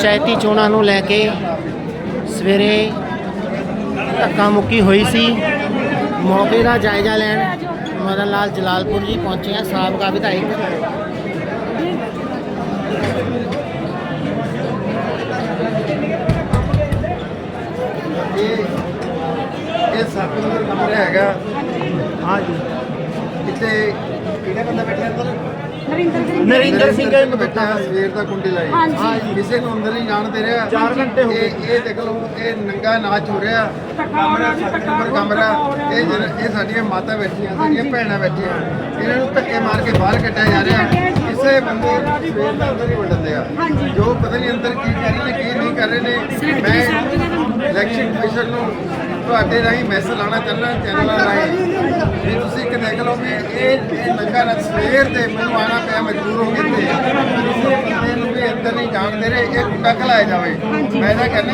ਪੰਚਾਇਤੀ ਚੋਣਾਂ ਨੂੰ ਲੈ ਕੇ ਸਵੇਰੇ ਧੱਕਾ ਮੁੱਕੀ ਹੋਈ ਸੀ। ਮੌਕੇ ਦਾ ਜਾਇਜ਼ਾ ਲੈਣ ਮਦਨ ਲਾਲ ਜਲਾਲਪੁਰ ਜੀ ਪਹੁੰਚੇ ਆ ਸਾਬਕਾ ਵਿਧਾਇਕ। ਇਹ ਇਹ ਸੱਤ ਨੰਬਰ ਕਮਰਾ ਹੈਗਾ। ਹਾਂ ਜੀ ਇੱਥੇ ਕਿਹੜਾ ਬੰਦਾ ਬੈਠਾ ਅੰਦਰ? ਨਰਿੰਦਰ ਸਿੰਘ ਸਿੰਘ ਬੈਠਾ ਸਵੇਰ ਦਾ ਕੁੰਡੀ ਲਾਈ। ਹਾਂਜੀ। ਕਿਸੇ ਨੂੰ ਅੰਦਰ ਨਹੀਂ ਜਾਣ ਦੇ ਰਿਹਾ। 4 ਘੰਟੇ ਹੋ ਗਏ। ਇਹ ਇਹ ਦੇਖ ਲਓ ਇਹ ਨੰਗਾ ਨਾਚ ਹੋ ਰਿਹਾ। ਕਮਰਾ ਸੱਤ ਨੰਬਰ ਕਮਰਾ। ਇਹ ਜਿਹੜਾ- ਇਹ ਸਾਡੀਆਂ ਮਾਤਾ ਬੈਠੀਆਂ ਸਾਡੀਆਂ ਭੈਣਾਂ ਬੈਠੀਆਂ। ਇਹਨਾਂ ਨੂੰ ਧੱਕੇ ਮਾਰ ਕੇ ਬਾਹਰ ਕੱਢਿਆ ਜਾ ਰਿਹਾ। ਕਿਸੇ ਬੰਦੇ ਨੂੰ ਸਵੇਰ ਦਾ ਅੰਦਰ ਹੀ ਵੰਡਦੇ ਆ। ਹਾਂਜੀ। ਜੋ ਪਤਾ ਨਹੀਂ ਅੰਦਰ ਕੀ ਕਰ ਰਹੇ ਨੇ ਕੀ ਨਹੀਂ ਕਰ ਰਹੇ ਨੇ। ਮੈਂ ਇਲੈਕਸ਼ਨ ਕਮਿਸ਼ਨ ਨੂੰ ਤੁਹਾਡੇ ਰਾਹੀਂ ਮੈਸੇਜ ਲਾਣਾ ਚਾਹੁੰਦਾ ਚੈਨਲਾਂ ਰਾਹੀਂ। ਵੀ ਤੁਸੀਂ ਇੱਕ ਦੇਖ ਲਓ ਵੀ ਇਹ ਇਹ ਨੰਗਾ ਨਾ ਸਵੇਰ ਦੇ ਮੈਨੂੰ ਆਣਾ ਪਿਆ ਮਜਬੂਰ ਹੋ ਗਏ ਤੇ। ਨੂੰ ਵੀ ਅੰਦਰ ਨਹੀਂ ਜਾਣ ਦੇ ਰਹੇ ਇਹ ਗੁੰਡਾ ਖਲਾਇਆ ਜਾਵੇ। ਮੈਂ ਤਾਂ ਕਹਿੰਦਾ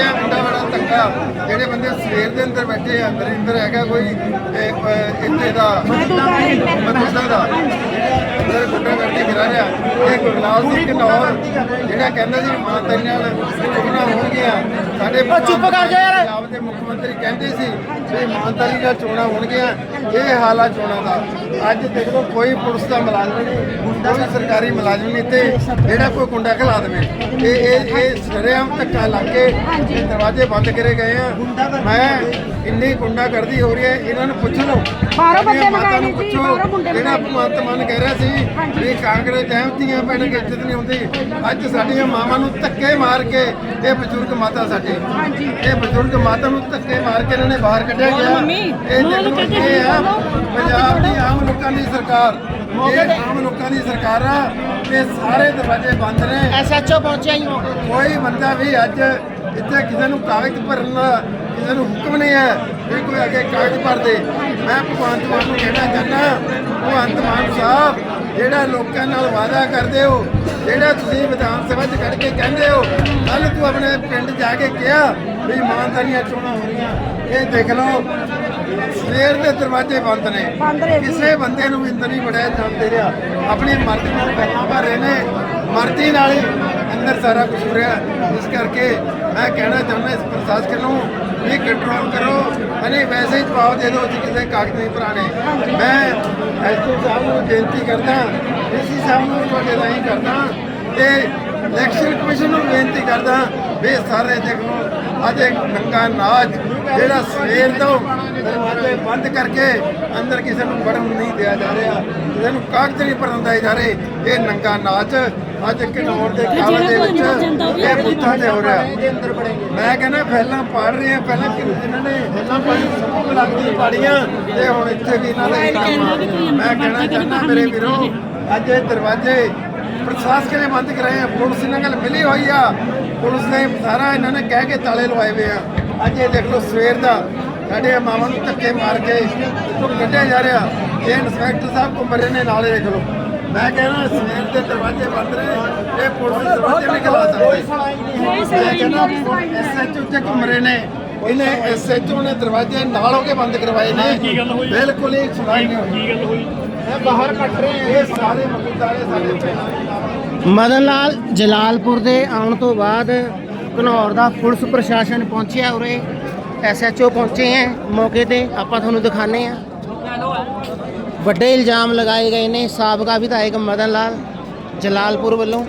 ਆ ਮੁੰਡਾ ਬੜਾ ਧੱਕਾ ਜਿਹੜੇ ਬੰਦੇ ਸਵੇਰ ਦੇ ਅੰਦਰ ਬੈਠੇ ਆ, ਅੰਦਰ ਅੰਦਰ ਹੈਗਾ ਕੋਈ ਇਹ, ਇੱਥੇ ਦਾ ਮਦੂਸਾ ਦਾ ਅੰਦਰ ਗੁੰਡਾ ਕਰਕੇ ਗਿਰਾ ਰਿਹਾ। ਗੁਰਲਾਲ ਸਿੰਘ ਨੌਰ ਜਿਹੜਾ ਕਹਿੰਦਾ ਸੀ ਮਾਂ ਤੇਰੇ ਨਾਲ ਚੋਣਾਂ ਹੋਣਗੀਆਂ ਸਾਡੇ ਚੁੱਪ ਕਰ ਜਾ ਯਾਰ। ਪੰਜਾਬ ਦੇ ਮੁੱਖ ਮੰਤਰੀ ਕਹਿੰਦੇ ਸੀ ਵੀ ਇਮਾਨਦਾਰੀ ਨਾਲ ਚੋਣਾਂ ਹੋਣਗੀਆਂ ਇਹ ਹਾਲ ਆ ਚੋਣਾਂ ਦਾ। ਅੱਜ ਦੇਖ ਲਓ ਕੋਈ ਪੁਲਿਸ ਦਾ ਮੁਲਾਜ਼ਮ ਨਹੀਂ ਕੋਈ ਸਰਕਾਰੀ ਮੁਲਾਜ਼ਮ ਨਹੀਂ ਤੇ ਜਿਹੜਾ ਕੋਈ ਗੁੰਡਾ ਖਿਲਾ ਦੇਵੇ। ਇਹ ਇਹ ਇਹ ਸਰੇਆਮ ਧੱਕਾ ਲੱਗ ਕੇ ਦਰਵਾਜ਼ੇ ਬੰਦ ਕਰੇ ਗਏ ਆ। ਮੈਂ ਇੰਨੀ ਗੁੰਡਾ ਕਰਦੀ ਹੋ ਰਹੀ ਹੈ ਇਹਨਾਂ ਨੂੰ ਪੁੱਛ ਲਓ। ਬਾਹਰੋਂ ਬੰਦੇ ਮੰਗਾਏ ਨੂੰ ਨੇ ਜੀ, ਪੁੱਛੋ ਬਾਹਰੋਂ ਮੁੰਡੇ ਜਿਹੜਾ। ਭਗਵੰਤ ਮਾਨ ਕਹਿ ਰਿਹਾ ਸੀ ਵੀ ਕਾਂਗਰਸ ਭੈਣਾਂ ਦੀ ਇੱਜ਼ਤ ਨਹੀਂ ਹੁੰਦੀ। ਅੱਜ ਸਾਡੀਆਂ ਮਾਵਾਂ ਨੂੰ ਧੱਕੇ ਮਾਰ ਕੇ ਇਹ ਬਜ਼ੁਰਗ ਮਾਤਾ ਸਾਡੇ ਇਹ ਬਜ਼ੁਰਗ ਮਾਤਾ ਨੂੰ ਧੱਕੇ ਮਾਰ ਕੇ ਇਹਨਾਂ ਨੇ ਬਾਹਰ ਕੱਢਿਆ ਗਿਆ। ਇਹ ਦੇਖ ਆ ਪੰਜਾਬ ਦੀ ਆਮ ਲੋਕਾਂ ਦੀ ਸਰਕਾਰ। ਇਹ ਆਮ ਲੋਕਾਂ ਦੀ ਸਰਕਾਰ ਆ। ਤੇ ਸਾਰੇ ਦਰਵਾਜ਼ੇ ਬੰਦ ਨੇ। ਐਸਐਚਓ ਪਹੁੰਚਿਆ ਹੀ ਤੇ। ਕੋਈ ਬੰਦਾ ਵੀ ਅੱਜ ਇੱਥੇ ਕਿਸੇ ਨੂੰ ਕਾਗਜ਼ ਭਰਨ ਦਾ ਕਿਸੇ ਨੂੰ ਹੁਕਮ ਨਹੀਂ ਹੈ ਵੀ ਕੋਈ ਅੱਗੇ ਕਾਗਜ਼ ਭਰ ਦੇ ਮੈਂ ਭਗਵੰਤ ਮਾਨ ਨੂੰ ਕਹਿਣਾ ਚਾਹੁੰਦਾ ਭਗਵੰਤ ਮਾਨ ਸਾਹਿਬ ਜਿਹੜਾ ਲੋਕਾਂ ਨਾਲ ਵਾਅਦਾ ਕਰਦੇ ਹੋ ਜਿਹੜਾ ਤੁਸੀਂ ਵਿਧਾਨ ਸਭਾ 'ਚ ਕੱਢ ਕੇ ਕਹਿੰਦੇ ਹੋ ਕੱਲ ਤੂੰ ਆਪਣੇ ਪਿੰਡ ਜਾ ਕੇ ਕਿਹਾ ਵੀ ਇਮਾਨਦਾਰੀਆਂ ਚੋਣਾਂ ਹੋ ਰਹੀਆਂ। ਇਹ ਦੇਖ ਲਓ ਸਵੇਰ ਦੇ ਦਰਵਾਜ਼ੇ ਬੰਦ ਨੇ। ਕਿਸੇ ਬੰਦੇ ਨੂੰ ਅੰਦਰ ਨਹੀਂ ਵੜਿਆ ਜਾਣ ਦੇ ਰਿਹਾ। ਆਪਣੀ ਮਰਜ਼ੀ ਨਾਲ ਪੈਸਾ ਭਰ ਰਹੇ ਨੇ ਮਰਜ਼ੀ ਨਾਲ ਹੀ ਅੰਦਰ ਸਾਰਾ ਕੁਝ ਹੋ ਰਿਹਾ ਇਸ ਕਰਕੇ ਮੈਂ ਕਹਿਣਾ ਚਾਹੁੰਦਾ ਇਸ ਪ੍ਰਸ਼ਾਸਨ ਨੂੰ ਵੀ ਕੰਟਰੋਲ ਕਰੋ। ਅਨੇ ਵੈਸੇ ਹੀ ਜਵਾਬ ਦੇ ਦਿਓ ਜੀ ਕਿਸੇ ਕਾਗਜ਼ ਨਹੀਂ ਭਰਾਣੇ ਮੈਂ ਐਸਪੀ ਸਾਹਿਬ ਨੂੰ ਬੇਨਤੀ ਕਰਦਾ ਡੀਸੀ ਸਾਹਿਬ ਨੂੰ ਤੁਹਾਡੇ ਰਾਹੀਂ ਕਰਦਾ ਤੇ ਇਲੈਕਸ਼ਨ ਕਮਿਸ਼ਨ ਨੂੰ ਬੇਨਤੀ ਕਰਦਾ ਵੀ ਸਾਰੇ ਦੇਖੋ ਅੱਜ ਇੱਕ ਨੰਗਾ ਨਾਚ ਜਿਹੜਾ ਸਵੇਰ ਤੋਂ ਦਰਵਾਜ਼ੇ ਬੰਦ ਕਰਕੇ ਅੰਦਰ ਕਿਸੇ ਨੂੰ ਵੜਨ ਨਹੀਂ ਦਿਆ ਜਾ ਰਿਹਾ। ਕਿਸੇ ਨੂੰ ਕਾਗਜ਼ ਨਹੀਂ ਭਰਨ ਜਾ ਰਹੇ। ਇਹ ਨੰਗਾ ਨਾਚ ਅੱਜ ਕਿਨੌਰ ਦੇ ਕਾਲੇ ਦੇ ਵਿੱਚ ਇਹ ਬੁੱਥਾਂ ਤੇ ਹੋ ਰਿਹਾ। ਮੈਂ ਕਹਿੰਦਾ ਪਹਿਲਾਂ ਪੜ ਰਹੇ ਆ ਪਹਿਲਾਂ ਕਿ ਇਹਨਾਂ ਨੇ ਪਹਿਲਾਂ ਪੜੀ ਸਭ ਲੱਗਦੀ ਪਾੜੀਆਂ ਤੇ ਹੁਣ ਇੱਥੇ ਵੀ ਇਹਨਾਂ ਦਾ ਕੰਮ ਮੈਂ ਕਹਿਣਾ ਚਾਹੁੰਦਾ ਮੇਰੇ ਵੀਰੋ ਅੱਜ ਇਹ ਦਰਵਾਜ਼ੇ ਪ੍ਰਸ਼ਾਸਨ ਨੇ ਬੰਦ ਕਰਾਏ ਆ ਪੁਲਿਸ ਨਾਲ ਗੱਲ ਮਿਲੀ ਹੋਈ ਆ। ਪੁਲਿਸ ਨੇ ਸਾਰਾ ਇਹਨਾਂ ਨੇ ਕਹਿ ਕੇ ਤਾਲੇ ਲਵਾਏ ਹੋਏ ਆ। ਅੱਜ ਇਹ ਦੇਖ ਲਓ ਸਵੇਰ ਦਾ ਸਾਡੇ ਮਾਵਾਂ ਨੂੰ ਧੱਕੇ ਮਾਰ ਕੇ ਇੱਥੋਂ ਕੱਢਿਆ ਜਾ ਰਿਹਾ। ਇਹ ਇੰਸਪੈਕਟਰ ਸਾਹਿਬ ਘੁੰਮ ਰਹੇ ਨੇ ਨਾਲੇ ਦੇਖ ਲਓ। ਮੈਂ ਕਹਿੰਦਾ ਸਵੇਰ ਦੇ ਦਰਵਾਜ਼ੇ ਬੰਦ ਨੇ ਇਹ ਪੁਲਿਸ ਦੇ ਦਰਵਾਜ਼ੇ ਨਹੀਂ ਖਲਾ ਸਕਦੇ ਮੈਂ ਕਹਿੰਦਾ ਐਸਐਚਓ ਤੇ ਘੁੰਮ ਰਹੇ ਨੇ। ਇਹਨੇ ਐਸਐਚਓ ਨੇ ਦਰਵਾਜ਼ੇ ਨਾਲ ਹੋ ਕੇ ਬੰਦ ਕਰਵਾਏ ਨੇ। ਬਿਲਕੁਲ ਹੀ ਸੁਣਾਈ ਨਹੀਂ ਹੋਈ। ਕੀ ਗੱਲ ਹੋਈ? ਇਹ ਬਾਹਰ ਕੱਟ ਰਹੇ ਆ ਇਹ ਸਾਰੇ ਮਕੂਦਾਰੇ ਸਾਡੇ ਮਦਨ ਲਾਲ ਜਲਾਲਪੁਰ ਦੇ ਆਉਣ ਤੋਂ ਬਾਅਦ ਘਨੌਰ ਦਾ ਪੁਲਿਸ ਪ੍ਰਸ਼ਾਸਨ ਪਹੁੰਚਿਆ ਉਰੇ। ਐਸਐਚਓ ਪਹੁੰਚੇ ਹੈ ਮੌਕੇ ਤੇ, ਆਪਾਂ ਤੁਹਾਨੂੰ ਦਿਖਾਣੇ ਆ। ਵੱਡੇ ਇਲਜ਼ਾਮ ਲਗਾਏ ਗਏ ਨੇ, ਸਾਬਕਾ ਵਿਧਾਇਕ ਮਦਨ ਲਾਲ ਜਲਾਲਪੁਰ ਵੱਲੋਂ।